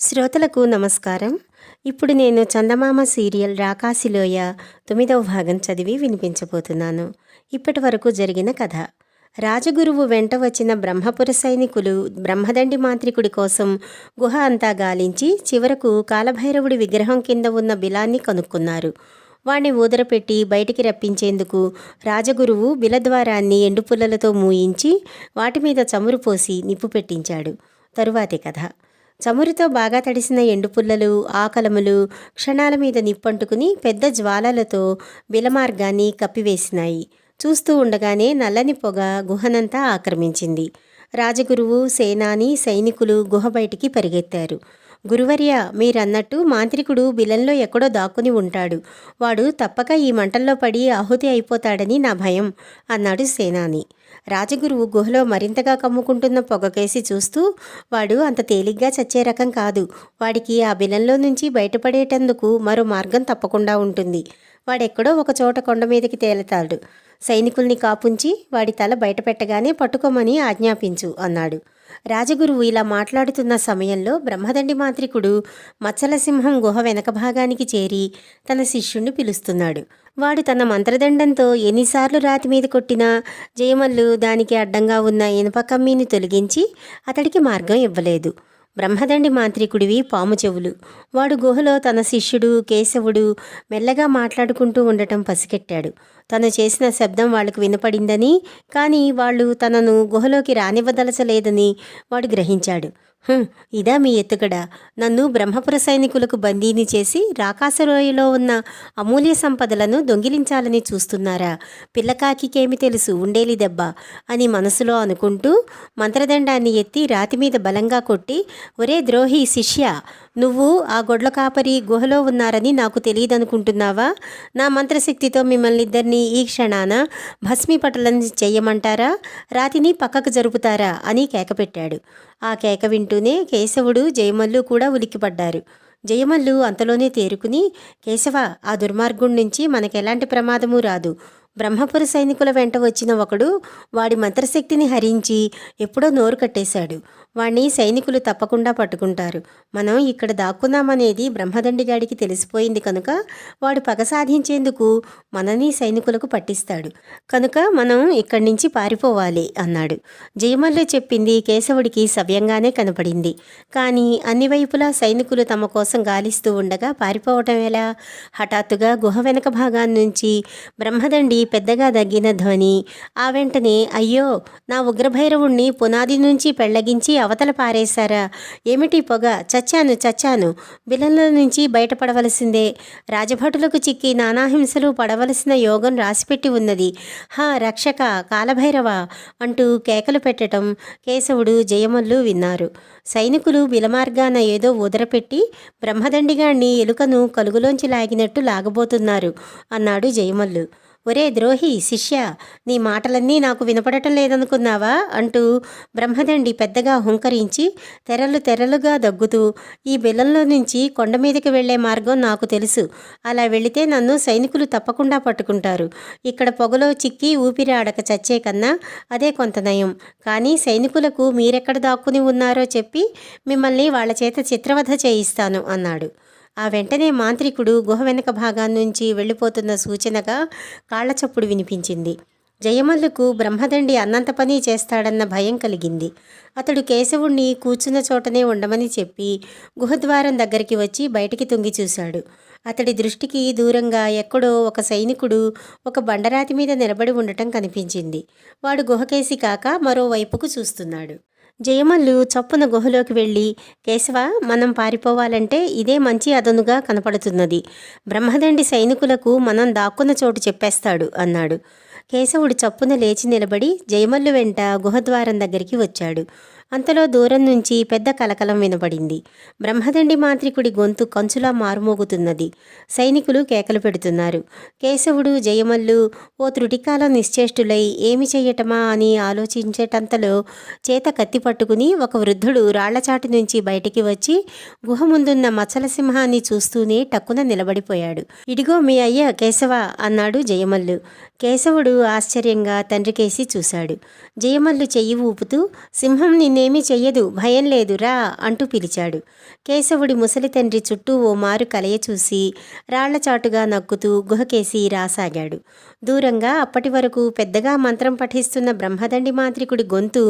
శ్రోతలకు నమస్కారం. ఇప్పుడు నేను చందమామ సీరియల్ రాకాశిలోయ తొమ్మిదవ భాగం చదివి వినిపించబోతున్నాను. ఇప్పటి వరకు జరిగిన కథ. రాజగురువు వెంట వచ్చిన బ్రహ్మపుర సైనికులు బ్రహ్మదండి మాంత్రికుడి కోసం గుహ అంతా గాలించి చివరకు కాలభైరవుడి విగ్రహం కింద ఉన్న బిలాన్ని కనుక్కున్నారు. వాణ్ణి ఊదరపెట్టి బయటికి రప్పించేందుకు రాజగురువు బిలద్వారాన్ని ఎండుపుల్లలతో మూయించి వాటి మీద చమురు పోసి నిప్పు పెట్టించాడు. తరువాతి కథ. చమురుతో బాగా తడిసిన ఎండుపుల్లలు ఆకలములు క్షణాల మీద నిప్పంటుకుని పెద్ద జ్వాలలతో బిలమార్గాన్ని కప్పివేసినాయి. చూస్తూ ఉండగానే నల్లని పొగ గుహనంతా ఆక్రమించింది. రాజగురువు సేనాని సైనికులు గుహ బయటికి పరిగెత్తారు. గురువర్య మీరన్నట్టు మాంత్రికుడు బిలంలో ఎక్కడో దాక్కుని ఉంటాడు. వాడు తప్పక ఈ మంటల్లో పడి ఆహుతి అయిపోతాడని నా భయం అన్నాడు సేనాని. రాజగురువు గుహలో మరింతగా కమ్ముకుంటున్న పొగకేసి చూస్తూ వాడు అంత తేలిగ్గా చచ్చే రకం కాదు. వాడికి ఆ బిలంలో నుంచి బయటపడేటందుకు మరో మార్గం తప్పకుండా ఉంటుంది. వాడెక్కడో ఒక చోట కొండ మీదకి తేలుతాడు. సైనికుల్ని కాపుంచి వాడి తల బయటపెట్టగానే పట్టుకోమని ఆజ్ఞాపించు అన్నాడు. రాజగురువు ఇలా మాట్లాడుతున్న సమయంలో బ్రహ్మదండి మాంత్రికుడు మచ్చలసింహం గుహ వెనక భాగానికి చేరి తన శిష్యుణ్ణి పిలుస్తున్నాడు. వాడు తన మంత్రదండంతో ఎన్నిసార్లు రాతి మీద కొట్టినా జయమల్లు దానికి అడ్డంగా ఉన్న ఇనుప కమ్మీని తొలగించి అతడికి మార్గం ఇవ్వలేదు. బ్రహ్మదండి మాంత్రికుడివి పాము చెవులు. వాడు గుహలో తన శిష్యుడు కేశవుడు మెల్లగా మాట్లాడుకుంటూ ఉండటం పసికెట్టాడు తను చేసిన శబ్దం వాళ్ళకు వినపడిందని కానీ వాళ్ళు తనను గుహలోకి రానివ్వదలచలేదని వాడు గ్రహించాడు. ఇదా మీ ఎత్తుగడ. నన్ను బ్రహ్మపుర సైనికులకు బందీని చేసి రాకాసరోయలో ఉన్న అమూల్య సంపదలను దొంగిలించాలని చూస్తున్నారా? పిల్లకాకికేమి తెలుసు? ఉండేలి దెబ్బ అని మనసులో అనుకుంటూ మంత్రదండాన్ని ఎత్తి రాతి మీద బలంగా కొట్టి ఒరే ద్రోహి శిష్య నువ్వు ఆ గొడ్ల కాపరి గుహలో ఉన్నారని నాకు తెలియదనుకుంటున్నావా? నా మంత్రశక్తితో మిమ్మల్ని ఇద్దరిని ఈ క్షణాన భస్మీపటలని చెయ్యమంటారా రాతిని పక్కకు జరుపుతారా? అని కేకపెట్టాడు ఆ కేక వింటూనే కేశవుడు జయమల్లు కూడా ఉలిక్కిపడ్డారు. జయమల్లు అంతలోనే తేరుకుని కేశవ ఆ దుర్మార్గుడి నుంచి మనకెలాంటి ప్రమాదమూ రాదు. బ్రహ్మపుర సైనికుల వెంట వచ్చిన ఒకడు వాడి మంత్రశక్తిని హరించి ఎప్పుడో నోరు కట్టేశాడు. వాణ్ణి సైనికులు తప్పకుండా పట్టుకుంటారు. మనం ఇక్కడ దాక్కున్నామనేది బ్రహ్మదండిగాడికి తెలిసిపోయింది కనుక వాడు పగ సాధించేందుకు మనని సైనికులకు పట్టిస్తాడు. కనుక మనం ఇక్కడి నుంచి పారిపోవాలి అన్నాడు. జయమల్లు చెప్పింది కేశవుడికి సవ్యంగానే కనపడింది. కానీ అన్ని వైపులా సైనికులు తమ కోసం గాలిస్తూ ఉండగా పారిపోవటం ఎలా? హఠాత్తుగా గుహ వెనక భాగాన్నించి బ్రహ్మదండి పెద్దగా దగ్గిన ధ్వని ఆ వెంటనే అయ్యో నా ఉగ్రభైరవుణ్ణి పునాది నుంచి పెళ్ళగించి అవతల పారేశారా? ఏమిటి పొగ? చచ్చాను చచ్చాను. బిలంలో నుంచి బయటపడవలసిందే. రాజభటులకు చిక్కి నానాహింసలు పడవలసిన యోగం రాసిపెట్టి ఉన్నది. హా రక్షక కాలభైరవ అంటూ కేకలు పెట్టడం కేశవుడు జయమల్లు విన్నారు. సైనికులు బిలమార్గాన ఏదో ఉదరపెట్టి బ్రహ్మదండిగాణ్ణి ఎలుకను కలుగులోంచి లాగినట్టు లాగబోతున్నారు అన్నాడు జయమల్లు. ఒరే ద్రోహి శిష్య నీ మాటలన్నీ నాకు వినపడటం లేదనుకున్నావా? అంటూ బ్రహ్మదండి పెద్దగా హుంకరించి తెరలు తెరలుగా దగ్గుతూ ఈ బిల్లంలో నుంచి కొండ మీదకి వెళ్ళే మార్గం నాకు తెలుసు. అలా వెళితే నన్ను సైనికులు తప్పకుండా పట్టుకుంటారు. ఇక్కడ పొగలో చిక్కి ఊపిరి ఆడక చచ్చే కన్నా అదే కొంత నయం. కానీ సైనికులకు మీరెక్కడ దాక్కుని ఉన్నారో చెప్పి మిమ్మల్ని వాళ్ళ చేత చిత్రవధ చేయిస్తాను అన్నాడు. ఆ వెంటనే మాంత్రికుడు గుహ వెనక భాగాన్నించి వెళ్ళిపోతున్న సూచనగా కాళ్ళచప్పుడు వినిపించింది. జయమల్లుకు బ్రహ్మదండి అన్నంత పని చేస్తాడన్న భయం కలిగింది. అతడు కేశవుణ్ణి కూర్చున్న చోటనే ఉండమని చెప్పి గుహద్వారం దగ్గరికి వచ్చి బయటికి తొంగి చూశాడు. అతడి దృష్టికి దూరంగా ఎక్కడో ఒక సైనికుడు ఒక బండరాతి మీద నిలబడి ఉండటం కనిపించింది. వాడు గుహకేసి కాక మరోవైపుకు చూస్తున్నాడు. జయమల్లు చప్పున గుహలోకి వెళ్ళి కేశవ మనం పారిపోవాలంటే ఇదే మంచి అదనుగా కనపడుతున్నది. బ్రహ్మదండి సైనికులకు మనం దాక్కున్న చోటు చెప్పేస్తాడు అన్నాడు. కేశవుడు చప్పున లేచి నిలబడి జయమల్లు వెంట గుహద్వారం దగ్గరికి వచ్చాడు. అంతలో దూరం నుంచి పెద్ద కలకలం వినపడింది బ్రహ్మదండి మాంత్రికుడి గొంతు కంచులా మారుమోగుతున్నది. సైనికులు కేకలు పెడుతున్నారు. కేశవుడు జయమల్లు ఓ త్రుటికాలం నిశ్చేష్టులై ఏమి చెయ్యటమా అని ఆలోచించేటంతలో చేత కత్తి పట్టుకుని ఒక వృద్ధుడు రాళ్ళచాటు నుంచి బయటికి వచ్చి గుహ ముందున్న మచ్చల సింహాన్ని చూస్తూనే టక్కున నిలబడిపోయాడు. ఇడిగో మీ అయ్య కేశవ అన్నాడు జయమల్లు. కేశవుడు ఆశ్చర్యంగా తండ్రికేసి చూశాడు. జయమల్లు చెయ్యి ఊపుతూ సింహం నిన్నే నిన్నేమీ చెయ్యదు భయం లేదురా అంటూ పిలిచాడు. కేశవుడి ముసలి తండ్రి చుట్టూ ఓ మారు కలయ చూసి రాళ్ళచాటుగా నక్కుతూ గుహకేసి రాసాగాడు. దూరంగా అప్పటి వరకు పెద్దగా మంత్రం పఠిస్తున్న బ్రహ్మదండి మాంత్రికుడి గొంతు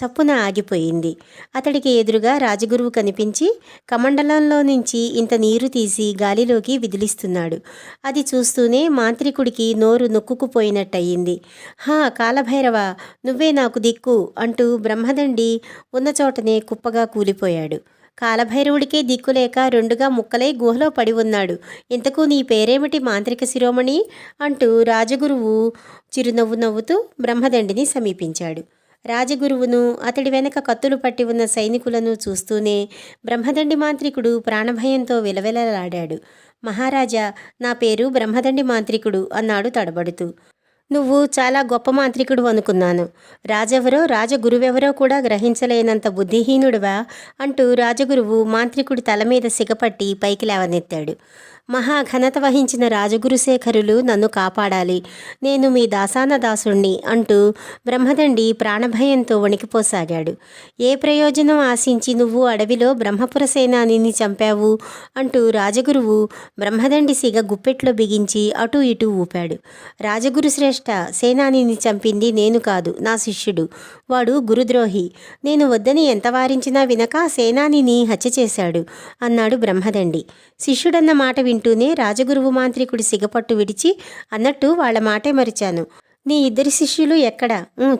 చప్పున ఆగిపోయింది. అతడికి ఎదురుగా రాజగురువు కనిపించి కమండలంలో నుంచి ఇంత నీరు తీసి గాలిలోకి విదిలిస్తున్నాడు. అది చూస్తూనే మాంత్రికుడికి నోరు నొక్కుకుపోయినట్టయింది. హా కాలభైరవ నువ్వే నాకు దిక్కు అంటూ బ్రహ్మదండి ఉన్న చోటనే కుప్పగా కూలిపోయాడు. కాలభైరవుడికే దిక్కులేక రెండుగా ముక్కలై గుహలో పడి ఉన్నాడు. ఇంతకు నీ పేరేమిటి మాంత్రిక శిరోమణి? అంటూ రాజగురువు చిరునవ్వు నవ్వుతూ బ్రహ్మదండిని సమీపించాడు. రాజగురువును అతడి వెనక కత్తులు పట్టి ఉన్న సైనికులను చూస్తూనే బ్రహ్మదండి మాంత్రికుడు ప్రాణభయంతో విలవిలలాడాడు. మహారాజా నా పేరు బ్రహ్మదండి మాంత్రికుడు అన్నాడు తడబడుతూ. నువ్వు చాలా గొప్ప మాంత్రికుడు అనుకున్నాను. రాజెవరో రాజగురువెవరో కూడా గ్రహించలేనంత బుద్ధిహీనుడువా? అంటూ రాజగురువు మాంత్రికుడి తల మీద సిగపట్టి పైకి లేవనెత్తాడు. మహాఘనత వహించిన రాజగురుశేఖరులు నన్ను కాపాడాలి. నేను మీ దాసాన దాసుణ్ణి అంటూ బ్రహ్మదండి ప్రాణభయంతో వణికిపోసాగాడు. ఏ ప్రయోజనం ఆశించి నువ్వు అడవిలో బ్రహ్మపుర సేనానిని చంపావు అంటూ రాజగురువు బ్రహ్మదండి సిగ గుప్పెట్లో బిగించి అటూ ఇటూ ఊపాడు. రాజగురు శ్రేష్ఠ సేనానిని చంపింది నేను కాదు నా శిష్యుడు. వాడు గురుద్రోహి. నేను వద్దని ఎంత వారించినా వినక సేనానిని హత్య చేశాడు అన్నాడు బ్రహ్మదండి. శిష్యుడన్న మాట వింటూనే రాజగురువు మాంత్రికుడి సిగపట్టు విడిచి అన్నట్టు వాళ్ళ మాటే మరిచాను. నీ ఇద్దరి శిష్యులు ఎక్కడ?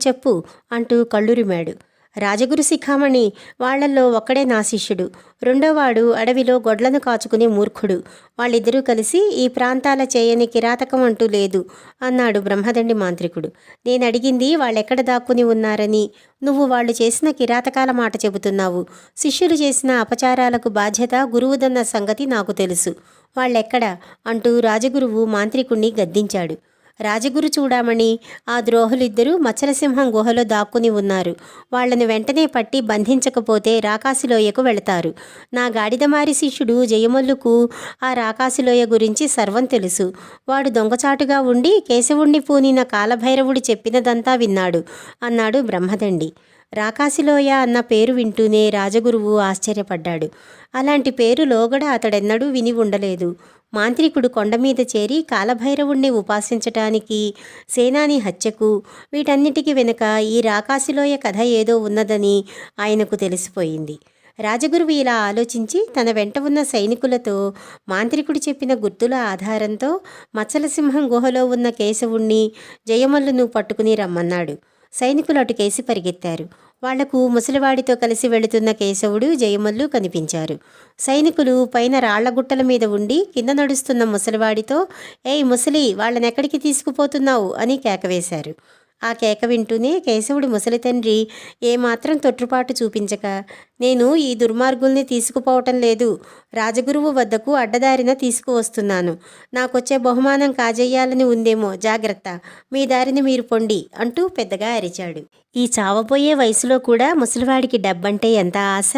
చెప్పు అంటూ కళ్ళురిమాడు. రాజగురు శిఖామణి వాళ్ళల్లో ఒక్కడే నా శిష్యుడు. రెండోవాడు అడవిలో గొడ్లను కాచుకునే మూర్ఖుడు. వాళ్ళిద్దరూ కలిసి ఈ ప్రాంతాల చేయని కిరాతకం అంటూ లేదు అన్నాడు బ్రహ్మదండి మాంత్రికుడు. నేను అడిగింది వాళ్ళెక్కడ దాక్కుని ఉన్నారని. నువ్వు వాళ్ళు చేసిన కిరాతకాల మాట చెబుతున్నావు. శిష్యులు చేసిన అపచారాలకు బాధ్యత గురువుదన్న సంగతి నాకు తెలుసు. వాళ్ళెక్కడ? అంటూ రాజగురువు మాంత్రికుణ్ణి గద్దించాడు. రాజగురు చూడమని ఆ ద్రోహులిద్దరూ మచ్చలసింహం గుహలో దాక్కుని ఉన్నారు. వాళ్ళని వెంటనే పట్టి బంధించకపోతే రాకాశిలోయకు వెళతారు. నా గాడిదమారి శిష్యుడు జయమల్లుకు ఆ రాకాశిలోయ గురించి సర్వం తెలుసు. వాడు దొంగచాటుగా ఉండి కేశవుణ్ణి పూనిన కాలభైరవుడు చెప్పినదంతా విన్నాడు అన్నాడు బ్రహ్మదండి. రాకాశిలోయ అన్న పేరు వింటూనే రాజగురువు ఆశ్చర్యపడ్డాడు. అలాంటి పేరు లోగడ అతడెన్నడూ విని ఉండలేదు. మాంత్రికుడు కొండమీద చేరి కాలభైరవుణ్ణి ఉపాసించటానికి సేనాని హత్యకు వీటన్నిటికీ వెనుక ఈ రాకాసిలోయ కథ ఏదో ఉన్నదని ఆయనకు తెలిసిపోయింది. రాజగురువు ఇలా ఆలోచించి తన వెంట ఉన్న సైనికులతో మాంత్రికుడు చెప్పిన గుర్తుల ఆధారంతో మచ్చలసింహం గుహలో ఉన్న కేశవుణ్ణి జయమల్లును పట్టుకుని రమ్మన్నాడు. సైనికులు అటు కేసి పరిగెత్తారు. వాళ్ళకు ముసలివాడితో కలిసి వెళుతున్న కేశవుడు జయమల్లు కనిపించారు. సైనికులు పైన రాళ్ళగుట్టల మీద ఉండి కింద నడుస్తున్న ముసలివాడితో ఏయ్ ముసలి వాళ్ళనెక్కడికి తీసుకుపోతున్నావు? అని కేకవేశారు ఆ కేక వింటూనే కేశవుడి ముసలి తండ్రి ఏమాత్రం తొట్టుపాటు చూపించక. నేను ఈ దుర్మార్గుల్ని తీసుకుపోవటం లేదు. రాజగురువు వద్దకు అడ్డదారిన తీసుకువస్తున్నాను. నాకొచ్చే బహుమానం కాజేయాలని ఉందేమో జాగ్రత్త. మీ దారిని మీరు పొండి అంటూ పెద్దగా అరిచాడు. ఈ చావబోయే వయసులో కూడా ముసలివాడికి డబ్బంటే ఎంత ఆశ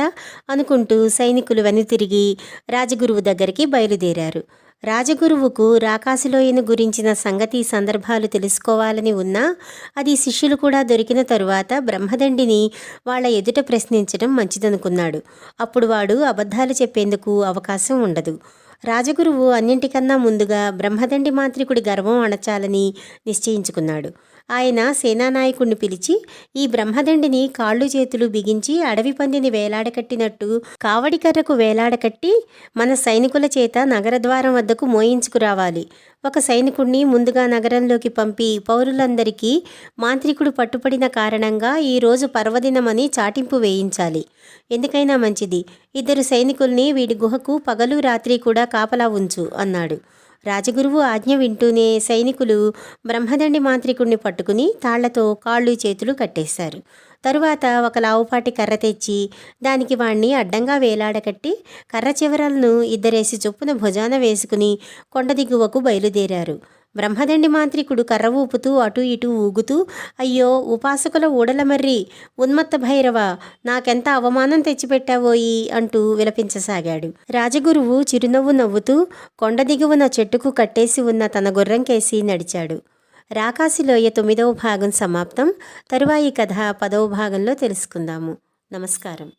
అనుకుంటూ సైనికులు వెనుతిరిగి రాజగురువు దగ్గరికి బయలుదేరారు. రాజగురువుకు రాకాశలోయను గురించిన సంగతి సందర్భాలు తెలుసుకోవాలని ఉన్నా అది శిష్యులు కూడా దొరికిన తరువాత బ్రహ్మదండిని వాళ్ళ ఎదుట ప్రశ్నించడం మంచిదనుకున్నాడు. అప్పుడు వాడు అబద్ధాలు చెప్పేందుకు అవకాశం ఉండదు. రాజగురువు అన్నింటికన్నా ముందుగా బ్రహ్మదండి మాంత్రికుడి గర్వం అణచాలని నిశ్చయించుకున్నాడు. ఆయన సేనానాయకుడిని పిలిచి ఈ బ్రహ్మదండిని కాళ్ళు చేతులు బిగించి అడవి పందిని వేలాడకట్టినట్టు కావడికర్రకు వేలాడకట్టి మన సైనికుల చేత నగరద్వారం వద్దకు మోయించుకురావాలి. ఒక సైనికుడిని ముందుగా నగరంలోకి పంపి పౌరులందరికీ మాంత్రికుడు పట్టుపడిన కారణంగా ఈరోజు పర్వదినమని చాటింపు వేయించాలి. ఎందుకైనా మంచిది. ఇద్దరు సైనికుల్ని వీడి గుహకు పగలు రాత్రి కూడా కాపలా ఉంచు అన్నాడు. రాజగురువు ఆజ్ఞ వింటూనే సైనికులు బ్రహ్మదండి మాంత్రికుణ్ణి పట్టుకుని తాళ్ళతో కాళ్ళు చేతులు కట్టేశారు. తరువాత ఒక లావుపాటి కర్ర తెచ్చి దానికి వాణ్ణి అడ్డంగా వేలాడకట్టి కర్ర చివరలను ఇద్దరేసి చొప్పున భుజాన వేసుకుని కొండ దిగువకు బయలుదేరారు. బ్రహ్మదండి మాంత్రికుడు కర్ర ఊపుతూ అటు ఇటు ఊగుతూ అయ్యో ఉపాసకుల ఊడలమర్రి ఉన్మత్త భైరవ నాకెంత అవమానం తెచ్చిపెట్టావోయి అంటూ విలపించసాగాడు. రాజగురువు చిరునవ్వు నవ్వుతూ కొండ దిగువన చెట్టుకు కట్టేసి ఉన్న తన గుర్రంకేసి నడిచాడు. రాకాసిలోయ తొమ్మిదవ భాగం సమాప్తం. తరువాయి కథ పదవ భాగంలో తెలుసుకుందాము. నమస్కారం.